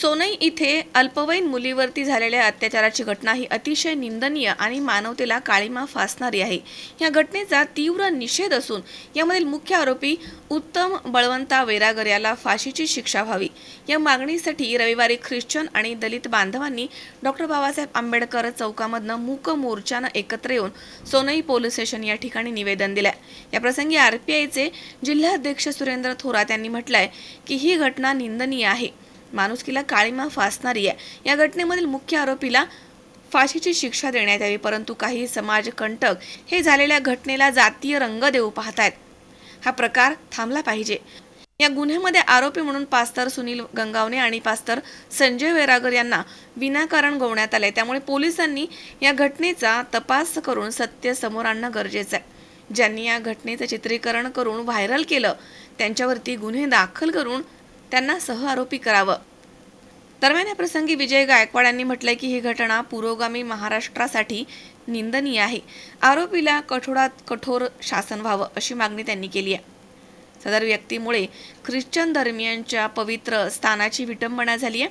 सोनई इथे अल्पवयीन मुलीवरती झालेल्या अत्याचाराची घटना ही अतिशय निंदनीय आणि मानवतेला काळीमा फासणारी आहे. या घटनेचा तीव्र निषेध असून यामधील मुख्य आरोपी उत्तम बळवंता वैरागर याला फाशीची शिक्षा व्हावी. या मागणीसाठी रविवारी ख्रिश्चन आणि दलित बांधवांनी डॉक्टर बाबासाहेब आंबेडकर चौकामधनं मूक मोर्चानं एकत्र येऊन सोनई पोलीस स्टेशन या ठिकाणी निवेदन दिलंय. या प्रसंगी आरपीआयचे जिल्हाध्यक्ष सुरेंद्र थोरात यांनी म्हटलंय की ही घटना निंदनीय आहे. माणुसकीला काळीमा फासणारी आहे. या घटनेमधील मुख्य आरोपीला फाशीची शिक्षा देण्यात यावी परंतु काही समाजकंटक हे झालेल्या घटनेला जातीय रंग देऊ पाहतायत. हा प्रकार थांबला पाहिजे. या गुन्ह्यामध्ये आरोपी म्हणून पास्तर सुनील गंगावणे आणि पास्तर संजय वैरागर यांना विनाकारण गोवण्यात आले त्यामुळे पोलिसांनी या घटनेचा तपास करून सत्य समोर आणणं गरजेचं आहे. ज्यांनी या घटनेचं चित्रीकरण करून व्हायरल केलं त्यांच्यावरती गुन्हे दाखल करून त्यांना सहआरोपी करावं. दरम्यान या प्रसंगी विजय गायकवाड यांनी म्हटलंय की ही घटना पुरोगामी महाराष्ट्रासाठी निंदनीय आहे. आरोपीला कठोरात कठोर शासन व्हावं अशी मागणी त्यांनी केली आहे. सदर व्यक्तीमुळे ख्रिश्चन धर्मियांच्या पवित्र स्थानाची विटंबना झाली आहे.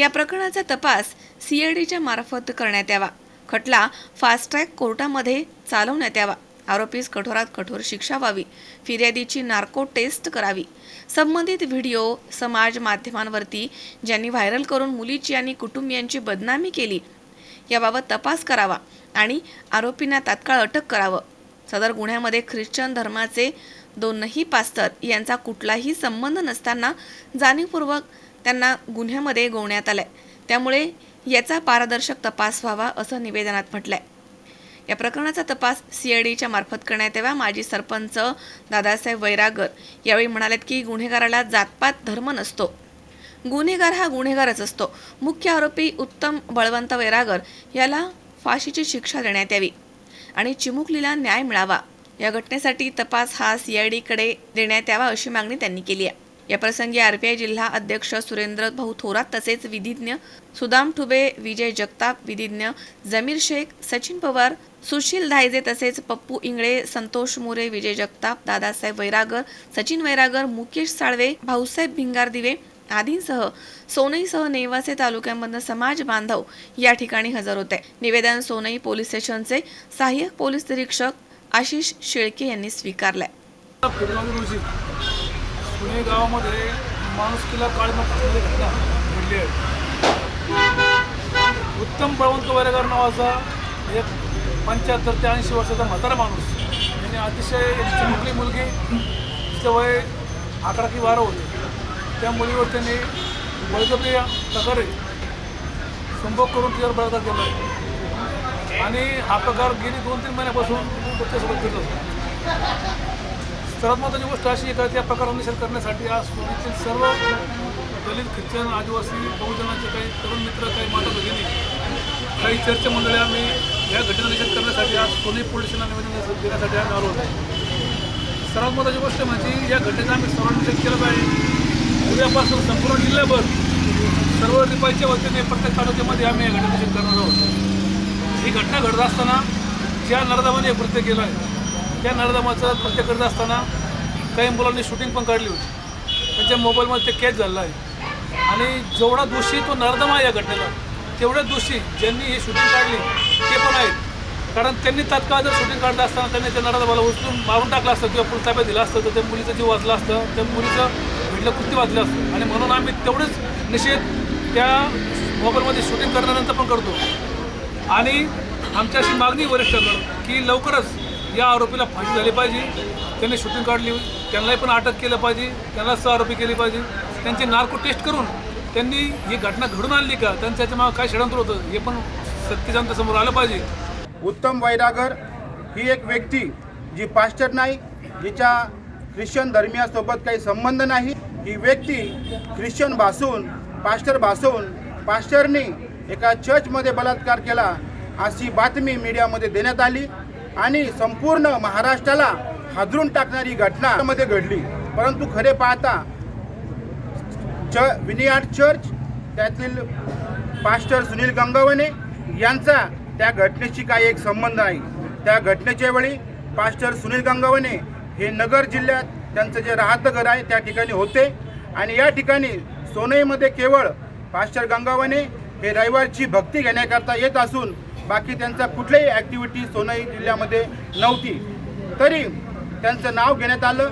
या प्रकरणाचा तपास सीआयडीच्या मार्फत करण्यात यावा. खटला फास्ट ट्रॅक कोर्टामध्ये चालवण्यात यावा. आरोपीस कठोरात कठोर शिक्षा व्हावी फिर्यादीची नार्को टेस्ट करावी. संबंधित व्हिडिओ समाज माध्यमांवरती ज्यांनी व्हायरल करून मुलीची आणि कुटुंबियांची बदनामी केली याबाबत तपास करावा आणि आरोपींना तात्काळ अटक करावं. सदर गुन्ह्यामध्ये ख्रिश्चन धर्माचे दोनही पास्तर यांचा कुठलाही संबंध नसताना जाणीवपूर्वक त्यांना गुन्ह्यामध्ये गोवण्यात आलंय. त्यामुळे याचा पारदर्शक तपास व्हावा असं निवेदनात म्हटलंय. या प्रकरणाचा तपास सीआयडीच्या मार्फत करण्यात यावा. माजी सरपंच दादासाहेब वैरागर यावेळी म्हणालेत की गुन्हेगाराला जातपात धर्म नसतो. गुन्हेगार हा गुन्हेगारच असतो. मुख्य आरोपी उत्तम बळवंत वैरागर याला फाशीची शिक्षा देण्यात यावी आणि चिमुकलीला न्याय मिळावा. या घटनेसाठी तपास हा सीआयडीकडे देण्यात यावा अशी मागणी त्यांनी केली आहे. याप्रसंगी आर पी आरपीआय जिल्हा अध्यक्ष सुरेंद्र भाऊ थोरात तसेच विधिज्ञ सुदाम ठुबे विजय जगताप विधिज्ञ जमीर शेख सचिन पवार सुशील धायजे तसेच पप्पू इंगळे संतोष मोरे विजय जगताप दादासाहेब वैरागर सचिन वैरागर मुकेश साळवे भाऊसाहेब भिंगार दिवे आदींसह सोनईसह नेवासे तालुक्यांमधनं समाज बांधव या ठिकाणी हजर होते. निवेदन सोनई पोलीस स्टेशनचे सहाय्यक पोलीस निरीक्षक आशिष शेळके यांनी स्वीकारलंय. फेब्रुवारी पुणे गावामध्ये माणुसकीला काळीमा फासणारी घटना घडली आहे उत्तम बळवंत वरेगार नावाचा एक पंच्याहत्तर ते ऐंशी वर्षाचा म्हातारा माणूस. याने अतिशय एक चिमुकली मुलगी तिचं वय अकरा की बारा होते. त्या मुलीवर त्यांनी बळजबरी प्रकारे संभोग करून तिच्यावर बळाचा केला आहे. आणि हा प्रकार गेली दोन तीन महिन्यापासून त्याच्यासोबत फिरत होता. सर्वात महत्त्वाची गोष्ट अशी आहे का त्या प्रकारावर निषेध करण्यासाठी आज पुण्यातील सर्व दलित ख्रिश्चन आदिवासी बहुजनांचे काही तरुण मित्र काही माता भगिनी काही चर्चमंडळी आम्ही या घटनेचा निषेध करण्यासाठी आज सोनी पोलिसांना निवेदन देण्यासाठी आम्ही आलो होतो सर्वात महत्त्वाची गोष्ट म्हणजे या घटनेचा आम्ही सर्वांनी निषेध केला पाहिजे उद्यापासून संपूर्ण जिल्ह्याभर सर्व रिपाईच्या वतीने प्रत्येक तालुक्यामध्ये आम्ही या घटनेचा निषेध करणार आहोत. ही घटना घडत असताना ज्या नर्दामध्ये कृत्य केलं आहे त्या नर्दमाचं कृत्य करत असताना काही मुलांनी शूटिंग पण काढली होती. त्यांच्या मोबाईलमध्ये ते कॅच झालेलं आहे. आणि जेवढा दोषी तो नर्दमा या घटनेला तेवढ्या दोषी ज्यांनी ही शूटिंग काढली ते पण आहेत. कारण त्यांनी तात्काळ जर शूटिंग काढलं असताना त्यांनी त्या नर्दमाला उचलून मारून टाकलं असतं किंवा पुढे ताब्यात दिलं असतं तर त्या मुलीचं जीव वाचलं असतं त्या मुलीचं भेटलं कृती वाचलं असतं. आणि म्हणून आम्ही तेवढेच निषेध त्या मोबाईलमध्ये शूटिंग करणाऱ्यांचा पण करतो. आणि आमची अशी मागणी वरिष्ठ की लवकरच या आरोपीला फाशी झाली पाहिजे. त्यांनी शूटिंग काढली. त्यांनाही पण अटक केलं पाहिजे. त्यांना सह आरोपी केली पाहिजे. त्यांची नार्को टेस्ट करून त्यांनी ही घटना घडून आणली का? त्यांचं त्याच्यामागं काय षडयंत्र होतं? हे पण सत्य समोर आलं पाहिजे. उत्तम वैरागर ही एक व्यक्ती जी पास्टर नाही जिच्या ख्रिश्चन धर्मियासोबत काही संबंध नाही ही व्यक्ती ख्रिश्चन भासून पास्टर भासून पास्टरनी एका चर्चमध्ये बलात्कार केला अशी बातमी मीडियामध्ये देण्यात आली. आणि संपूर्ण महाराष्ट्राला हादरून टाकणारी घटना मध्ये घडली. परंतु खरे पाहता च विनियार्ड चर्च त्यातील पास्टर सुनील गंगावणे यांचा त्या घटनेशी काही एक संबंध नाही. त्या घटनेच्या वेळी पास्टर सुनील गंगावणे हे नगर जिल्ह्यात त्यांचं जे राहतं घर आहे त्या ठिकाणी होते. आणि या ठिकाणी सोनईमध्ये केवळ पास्टर गंगावणे हे रविवारची भक्ती घेण्याकरता येत असून बाकी त्यांचा कुठल्याही ॲक्टिव्हिटी सोनई जिल्ह्यामध्ये नव्हती. तरी त्यांचं नाव घेण्यात आलं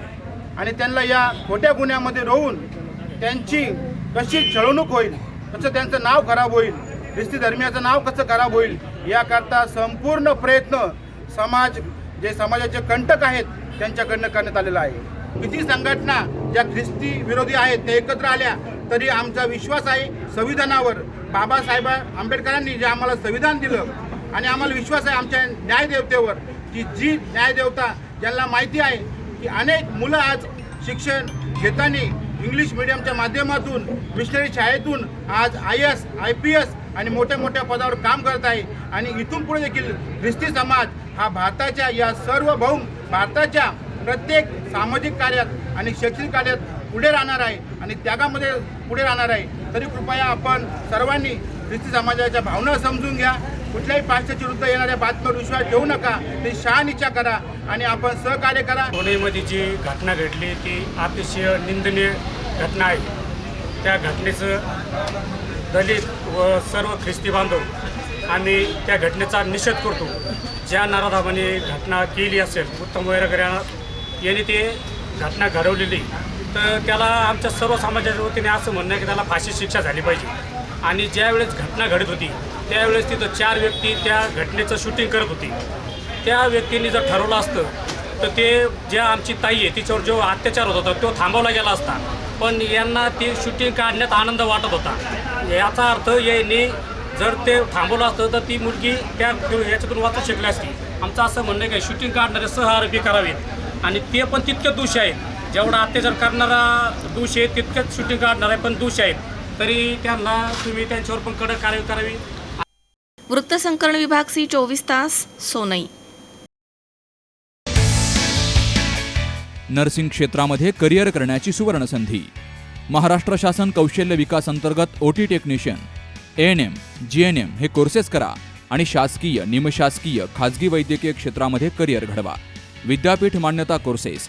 आणि त्यांना या खोट्या गुन्ह्यामध्ये रोवून त्यांची कशी छळवणूक होईल कसं त्यांचं नाव खराब होईल ख्रिस्ती धर्मियाचं नाव कसं खराब होईल याकरता संपूर्ण प्रयत्न समाज जे समाजाचे कंटक आहेत त्यांच्याकडनं करण्यात आलेला आहे. किती संघटना ज्या ख्रिस्ती विरोधी आहेत ते एकत्र आल्या तरी आमचा विश्वास आहे संविधानावर. बाबासाहेब आंबेडकरांनी जे आम्हाला संविधान दिलं आणि आम्हाला विश्वास आहे आमच्या न्यायदेवतेवर की जी न्यायदेवता ज्यांना माहिती आहे की अनेक मुलं आज शिक्षण घेताना इंग्लिश मिडियमच्या माध्यमातून मिशनरी शाळेतून आज I S I P S आणि मोठ्या मोठ्या पदावर काम करत आहे. आणि इथून पुढे देखील ख्रिस्ती समाज हा भारताच्या या सार्वभौम भारताच्या प्रत्येक सामाजिक कार्यात आणि शैक्षणिक कार्यात पुढे राहणार आहे आणि त्यागामध्ये पुढे राहणार आहे. तरी कृपया आपण सर्वांनी ख्रिस्ती समाजाच्या भावना समजून घ्या. कुठल्याही पाश्चाच्या विरुद्ध येणाऱ्या बातम्यावर विश्वास ठेवू नका. ते शहानिशा करा आणि आपण सहकार्य करा. पुणेमध्ये जी घटना घडली ती अतिशय निंदनीय घटना आहे. त्या घटनेचं दलित व सर्व ख्रिस्ती बांधव आम्ही त्या घटनेचा निषेध करतो. ज्या नराधामाने घटना केली असेल उत्तम वैरागर यांना- यांनी ते घटना घडवलेली. तर त्याला आमच्या सर्व समाजाच्या वतीने असं म्हणणं आहे की त्याला फाशी शिक्षा झाली पाहिजे. आणि ज्यावेळेस घटना घडत होती त्यावेळेस तिथं चार व्यक्ती त्या घटनेचं शूटिंग करत होती. त्या व्यक्तींनी जर ठरवलं असतं तर ते ज्या आमची ताई आहे तिच्यावर जो अत्याचार होत होता तो थांबवला गेला असता. पण यांना ती शूटिंग काढण्यात आनंद वाटत होता. याचा अर्थ यांनी जर ते थांबवलं असतं तर ती मुलगी त्या याच्यातून वाचू शकली असती. आमचं असं म्हणणं आहे की शूटिंग काढणारे सह आरोपी करावेत. आणि ते पण तितके दोषी आहेत. जेवढा अत्याचार करणारा दोषी आहे तितकेच शूटिंग काढणारे पण दोषी आहेत. तरी त्यांना तुम्ही त्यांच्यावर पण कडक कारवाई करावी. वृत्तसंकलन विभाग सी चोवीस तास सोनई. नर्सिंग क्षेत्रामध्ये करिअर करण्याची सुवर्णसंधी महाराष्ट्र शासन कौशल्य विकास अंतर्गत O T technician A N M G N M हे कोर्सेस करा आणि शासकीय निमशासकीय खाजगी वैद्यकीय क्षेत्रामध्ये करिअर घडवा. विद्यापीठ मान्यता कोर्सेस